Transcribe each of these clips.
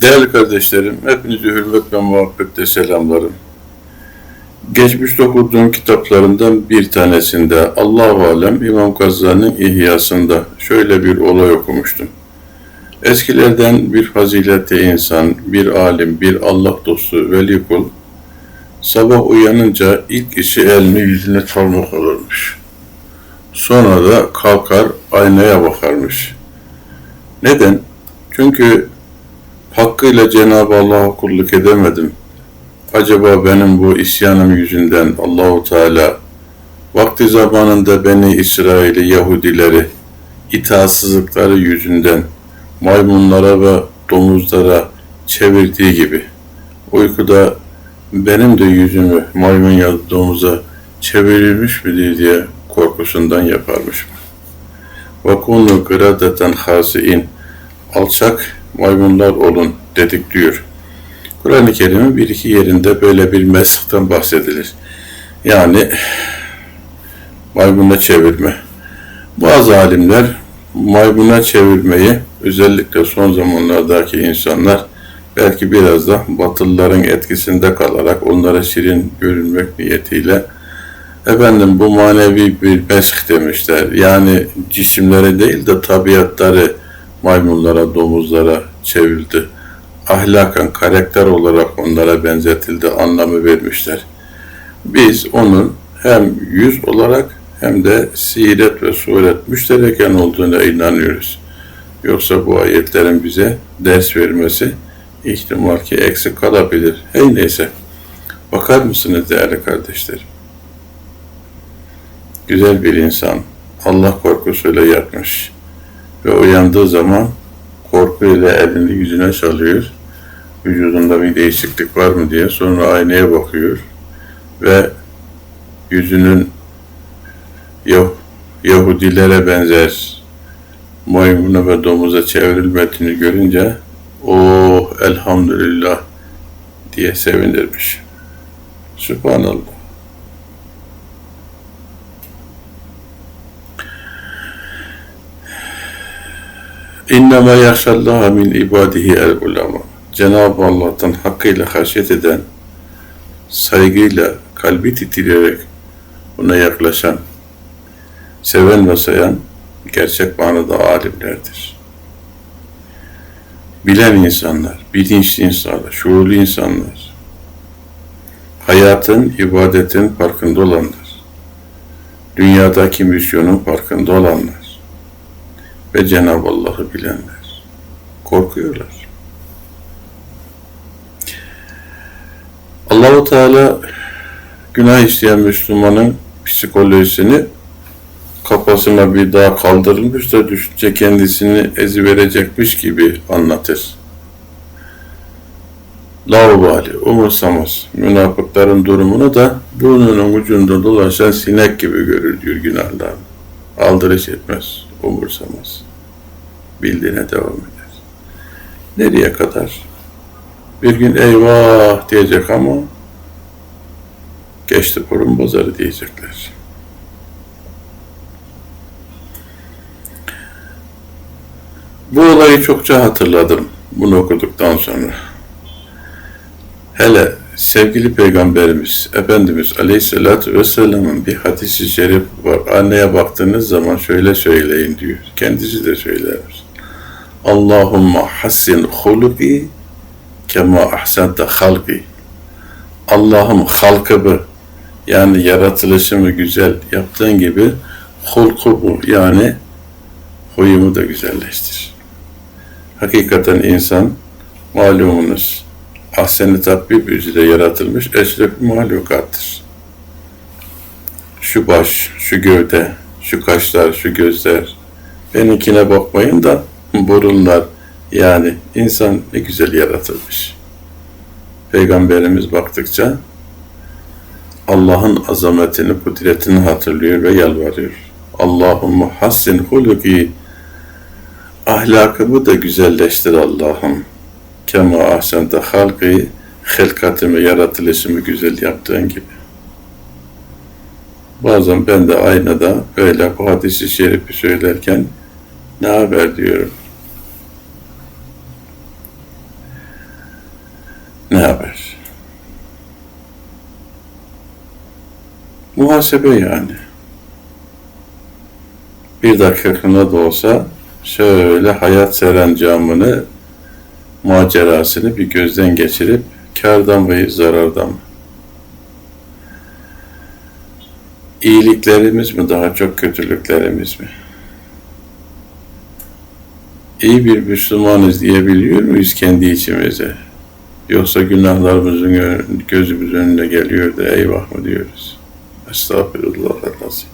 Değerli kardeşlerim, hepinizi hürmet ve muhabbetle selamlarım. Geçmişte okuduğum kitaplarından bir tanesinde Allah-u Alem İmam Gazali'nin İhyasında şöyle bir olay okumuştum. Eskilerden bir faziletli insan, bir alim, bir Allah dostu, veli kul, sabah uyanınca ilk işi elini yüzüne çalmak olurmuş. Sonra da kalkar aynaya bakarmış. Neden? Çünkü hakkıyla Cenab-ı Allah'a kulluk edemedim. Acaba benim bu isyanım yüzünden Allahu Teala vakti zamanında beni İsrail'i Yahudileri itaatsızlıkları yüzünden maymunlara ve domuzlara çevirdiği gibi uykuda benim de yüzümü maymun ya da domuza çevirilmiş mi diye korkusundan yaparmış. Ve kunu gradeten hasiin alçak maymunlar olun dedik diyor. Kur'an-ı Kerim'in bir iki yerinde böyle bir meshten bahsedilir. Yani maymuna çevirme. Bazı alimler maymuna çevirmeyi özellikle son zamanlardaki insanlar belki biraz da batılıların etkisinde kalarak onlara şirin görünmek niyetiyle efendim bu manevi bir mesk demişler. Yani cisimlere değil de tabiatları maymunlara, domuzlara çevrildi. Ahlaken, karakter olarak onlara benzetildi, anlamı vermişler. Biz onun hem yüz olarak hem de siret ve suret müştereken olduğuna inanıyoruz. Yoksa bu ayetlerin bize ders vermesi ihtimal ki eksik kalabilir. Hey neyse. Bakar mısınız değerli kardeşlerim? Güzel bir insan. Allah korkusuyla yatmış ve uyandığı zaman korkuyla elini yüzüne çalıyor. Vücudunda bir değişiklik var mı diye sonra aynaya bakıyor ve yüzünün Yah Yahudilere benzer maymuna ve domuza çevrilmediğini görünce oh elhamdülillah diye sevinirmiş. Subhanallah. İnnemâ yakşallâhe min ibâdihi el ulema. Cenab-ı Allah'tan hakkıyla haşyet eden, saygıyla, kalbi titreyerek ona yaklaşan, seven ve sayan gerçek manada alimlerdir. Bilen insanlar, bilinçli insanlar, şuurlu insanlar, hayatın, ibadetin farkında olanlar, dünyadaki misyonun farkında olanlar, ve Cenab-ı Allah'ı bilenler korkuyorlar. Allahu Teala günah işleyen Müslümanın psikolojisini kafasına bir daha kaldırılmış da düşünce kendisini eziverecekmiş gibi anlatır. Laubali, umursamaz. Münafıkların durumunu da burnunun ucunda dolaşan sinek gibi görür diyor günahlarını. Aldırış etmez umursamaz. Bildiğine devam eder. Nereye kadar? Bir gün eyvah diyecek ama geçti burun pazarı diyecekler. Bu olayı çokça hatırladım bunu okuduktan sonra. Hele sevgili Peygamberimiz Efendimiz Aleyhisselatü Vesselam'ın bir hadisi şerif var. Anneye baktığınız zaman şöyle söyleyin diyor. Kendisi de söyler. Allahumma hassin huluki kema ahsente halki. Allah'ım halkımı yani yaratılışımı güzel yaptığın gibi hulkumu yani huyumu da güzelleştir. Hakikaten insan malumunuz ahsen-i tabbib üzere yaratılmış eşref mahlukattır. Şu baş, şu gövde, şu kaşlar, şu gözler, benimkine bakmayın da burunlar, yani insan ne güzel yaratılmış. Peygamberimiz baktıkça Allah'ın azametini, kudretini hatırlıyor ve yalvarıyor. Allahümme hassin huluki ahlakımı da güzelleştir Allah'ım kema ahsente halkı hilkatımı, yaratılışımı güzel yaptığın gibi. Bazen ben de aynada böyle bu hadisi şerifi söylerken ne haber diyorum. Ne haber? Muhasebe yani. Bir dakikasında da olsa şöyle hayat seren serencamını, macerasını bir gözden geçirip kardan ve zarardan mı? İyiliklerimiz mi daha çok kötülüklerimiz mi? İyi bir Müslümanız diyebiliyor muyuz kendi içimize? Yoksa günahlarımızın gö- gözümüzün önüne geliyor da eyvah mı diyoruz? Estağfirullah lazım.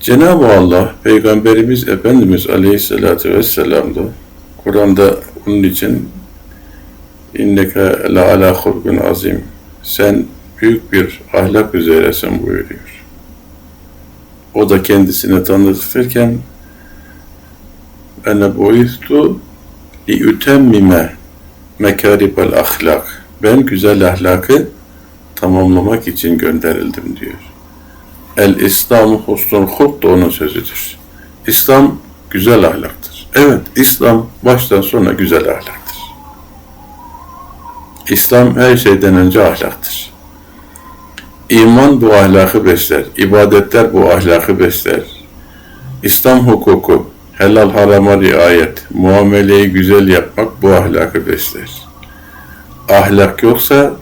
Cenab-ı Allah, Peygamberimiz Efendimiz Aleyhisselatü Vesselam da Kur'an'da bunun için inneke la ala hulkun azim sen büyük bir ahlak üzeresin buyuruyor. O da kendisini tanıtırken ene boyutu ütemmime mekaribel ahlak ben güzel ahlakı tamamlamak için gönderildim diyor. El İslam husnul hulk da onun sözüdür. İslam güzel ahlaktır. Evet, İslam baştan sona güzel ahlaktır. İslam her şeyden önce ahlaktır. İman bu ahlakı besler. ibadetler bu ahlakı besler. İslam hukuku, helal harama riayet, muameleyi güzel yapmak bu ahlakı besler. Ahlak yoksa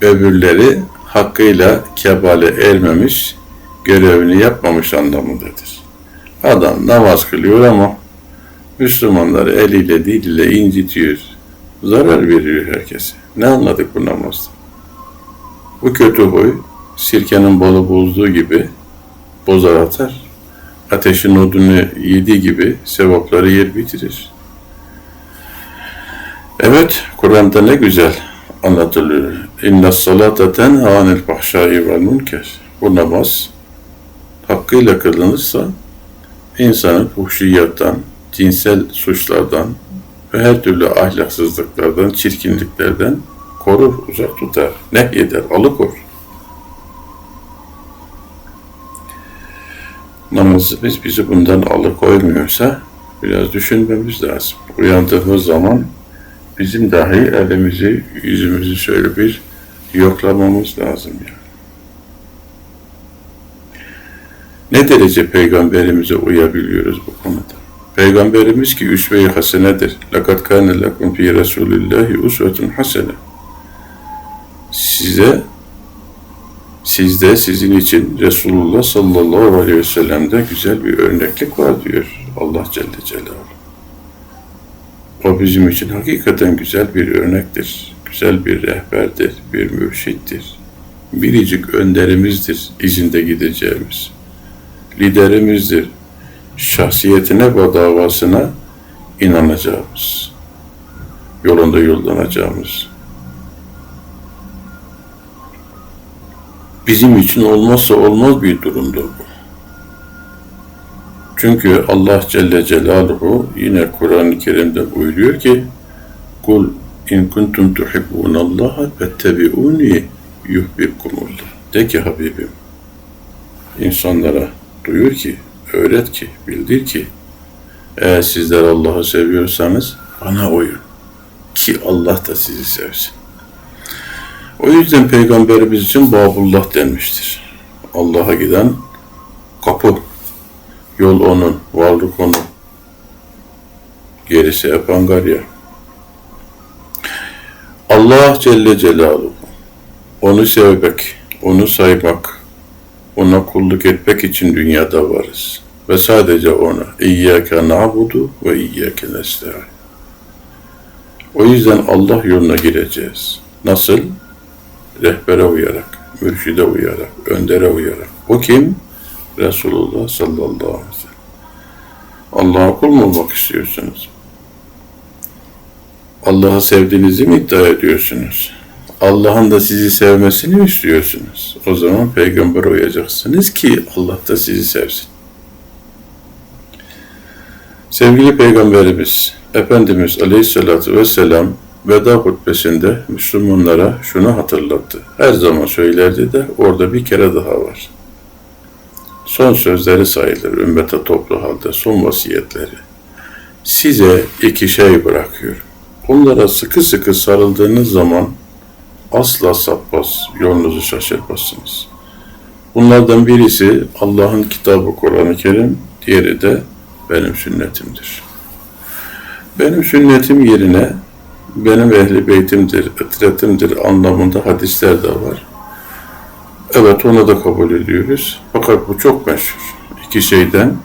öbürleri hakkıyla kebale ermemiş, görevini yapmamış anlamındadır. Adam namaz kılıyor ama Müslümanları eliyle diliyle incitiyor, zarar veriyor herkese. Ne anladık bu namazda? Bu kötü huy, sirkenin balı bozduğu gibi bozar atar. Ateşin odunu yediği gibi sevapları yer bitirir. Evet, Kur'an'da ne güzel anlatılıyor. İnne salate tenha anil fahşai vel münker. Bu namaz hakkıyla kılınırsa insanı fuhşiyattan, cinsel suçlardan ve her türlü ahlaksızlıklardan, çirkinliklerden korur, uzak tutar, nehyeder, alıkor. namazımız bizi bundan alıkoymuyorsa biraz düşünmemiz lazım. Uyandığımız zaman bizim dahi elimizi, yüzümüzü şöyle bir yoklamamız lazım yani. Ne derece peygamberimize uyabiliyoruz bu konuda? Peygamberimiz ki üsve-i hasenedir. Lakat kâne lakum fî resûlillâhi usvetun hasene. Size Size, sizde sizin için Resulullah sallallahu aleyhi ve sellem'de güzel bir örneklik var diyor Allah Celle Celaluhu. O bizim için hakikaten güzel bir örnektir. Güzel bir rehberdir, bir mürşittir. Biricik önderimizdir izinde gideceğimiz. Liderimizdir. Şahsiyetine ve davasına inanacağımız. Yolunda yollanacağımız. Bizim için olmazsa olmaz bir durumdur bu. Çünkü Allah Celle Celaluhu yine Kur'an-ı Kerim'de buyuruyor ki Kul in kuntum tuhibbunallaha fettebi'uni yuhbibkumullah. De ki Habibim insanlara duyur ki, öğret ki, bildir ki eğer sizler Allah'ı seviyorsanız bana uyun ki Allah da sizi sevsin. O yüzden Peygamberimiz için Babullah denmiştir. Allah'a giden kapı. Yol onun, varlık onun. Gerisi hep angarya. Allah Celle Celaluhu onu sevmek, onu saymak, ona kulluk etmek için dünyada varız. Ve sadece ona İyyâke na'budu ve İyyâke nesta'in. O yüzden Allah yoluna gireceğiz. Nasıl? Rehbere uyarak, mürşide uyarak, öndere uyarak. O kim? Resulullah sallallahu aleyhi ve sellem. Allah'a kul mu olmak istiyorsunuz? Allah'ı sevdiğinizi mi iddia ediyorsunuz? Allah'ın da sizi sevmesini mi istiyorsunuz? O zaman peygambere uyacaksınız ki Allah da sizi sevsin. Sevgili Peygamberimiz, Efendimiz Aleyhisselatü Vesselam veda hutbesinde Müslümanlara şunu hatırlattı. Her zaman söylerdi de orada bir kere daha var. Son sözleri sayılır ümmete toplu halde, son vasiyetleri. Size iki şey bırakıyorum. Onlara sıkı sıkı sarıldığınız zaman asla sapmaz, yolunuzu şaşırmazsınız. Bunlardan birisi Allah'ın kitabı Kur'an-ı Kerim, diğeri de benim sünnetimdir. Benim sünnetim yerine benim ehli beytimdir, ıtretimdir anlamında hadisler de var. Evet onu da kabul ediyoruz. Fakat bu çok meşhur. İki şeyden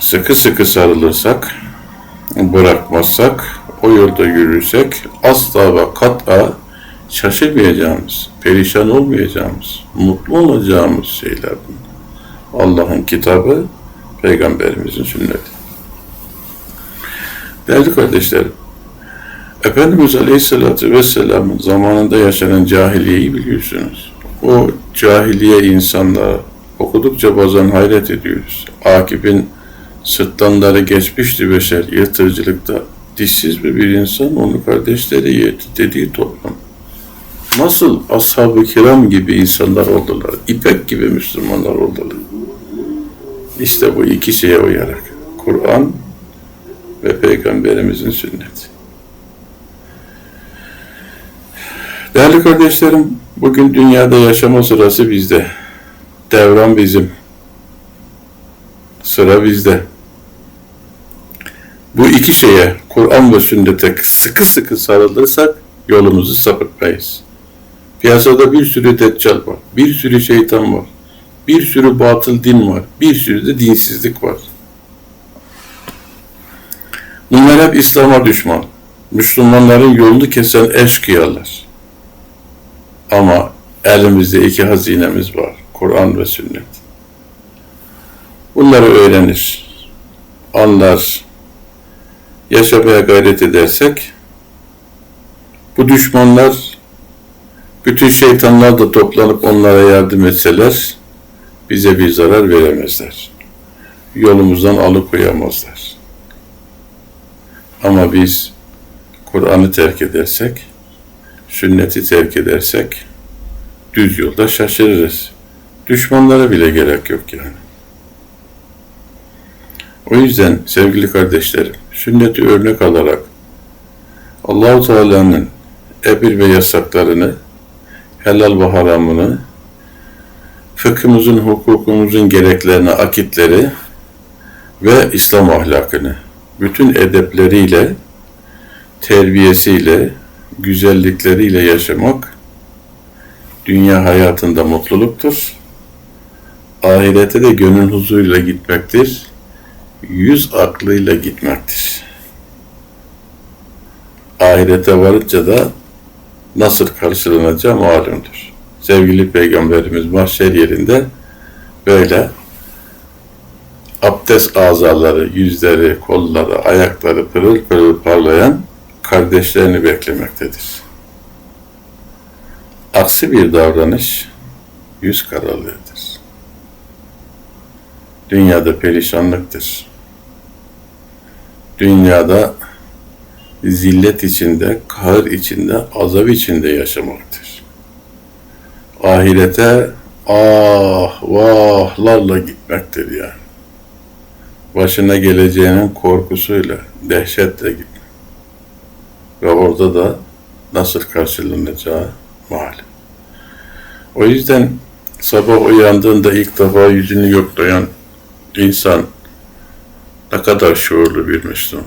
sıkı sıkı sarılırsak, bırakmazsak, o yolda yürürsek asla ve kat'a şaşırmayacağımız, perişan olmayacağımız, mutlu olacağımız şeyler. Allah'ın kitabı, Peygamberimizin sünneti. Değerli kardeşlerim, Efendimiz Aleyhisselatü Vesselam'ın zamanında yaşanan cahiliyeyi biliyorsunuz. O cahiliye insanlar okudukça bazen hayret ediyoruz. Akib'in sırtlanları geçmişti beşer yırtıcılıkta. Dişsiz mi bir insan onu kardeşleri yedi dediği toplum. Nasıl ashab-ı kiram gibi insanlar oldular, ipek gibi Müslümanlar oldular. İşte bu iki şeye uyarak. Kur'an ve Peygamberimizin sünneti. Değerli kardeşlerim, bugün dünyada yaşama sırası bizde. Devran bizim. Sıra bizde. Bu iki şeye, Kur'an ve sünnete sıkı sıkı sarılırsak yolumuzu sapıtmayız. Piyasada bir sürü deccal var, bir sürü şeytan var, bir sürü batıl din var, bir sürü de dinsizlik var. Bunlar hep İslam'a düşman. Müslümanların yolunu kesen eşkıyalar. Ama elimizde iki hazinemiz var. Kur'an ve sünnet. Bunları öğrenir, anlar, yaşamaya gayret edersek bu düşmanlar bütün şeytanlar da toplanıp onlara yardım etseler bize bir zarar veremezler. Yolumuzdan alıkoyamazlar. Ama biz Kur'an'ı terk edersek, sünneti terk edersek düz yolda şaşırırız. Düşmanlara bile gerek yok yani. O yüzden sevgili kardeşlerim, sünneti örnek alarak Allahu Teala'nın emir ve yasaklarını, helal ve haramını, fıkhımızın, hukukumuzun gereklerini, akitleri ve İslam ahlakını bütün edepleriyle, terbiyesiyle, güzellikleriyle yaşamak dünya hayatında mutluluktur. Ahirete de gönül huzuruyla gitmektir. Yüz aklıyla gitmektir. Ahirete varınca da nasıl karşılanacağı malumdur. Sevgili Peygamberimiz mahşer yerinde böyle abdest azaları, yüzleri, kolları, ayakları pırıl pırıl parlayan kardeşlerini beklemektedir. Aksi bir davranış yüz karalığıdır. Dünyada perişanlıktır. Dünyada zillet içinde, kahır içinde, azap içinde yaşamaktır. Ahirete ah vahlarla gitmektir yani. Başına geleceğinin korkusuyla, dehşetle gitmek. Ve orada da nasıl karşılanacağı malum. O yüzden sabah uyandığında ilk defa yüzünü yoklayan insan ne kadar şuurlu bir Müslüman.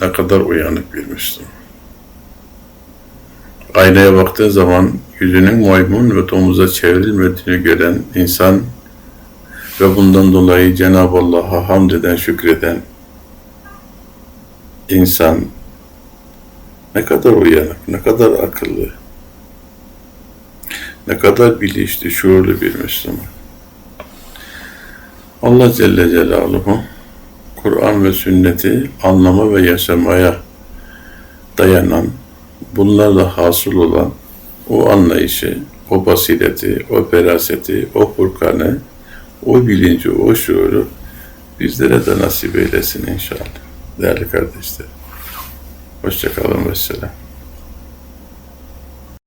Ne kadar uyanık bir Müslüman. Aynaya baktığı zaman yüzünün maymun ve domuza çevrilmediğini gören insan ve bundan dolayı Cenab-ı Allah'a hamd eden, şükreden insan ne kadar uyanık, ne kadar akıllı, ne kadar bilinçli, şuurlu bir Müslüman. Allah Celle Celaluhu Kur'an ve sünneti anlama ve yaşamaya dayanan, bunlarla hasıl olan o anlayışı, o basireti, o feraseti, o furkanı, o bilinci, o şuuru bizlere de nasip eylesin inşallah. Değerli kardeşlerim. Hoşçakalın ve selam.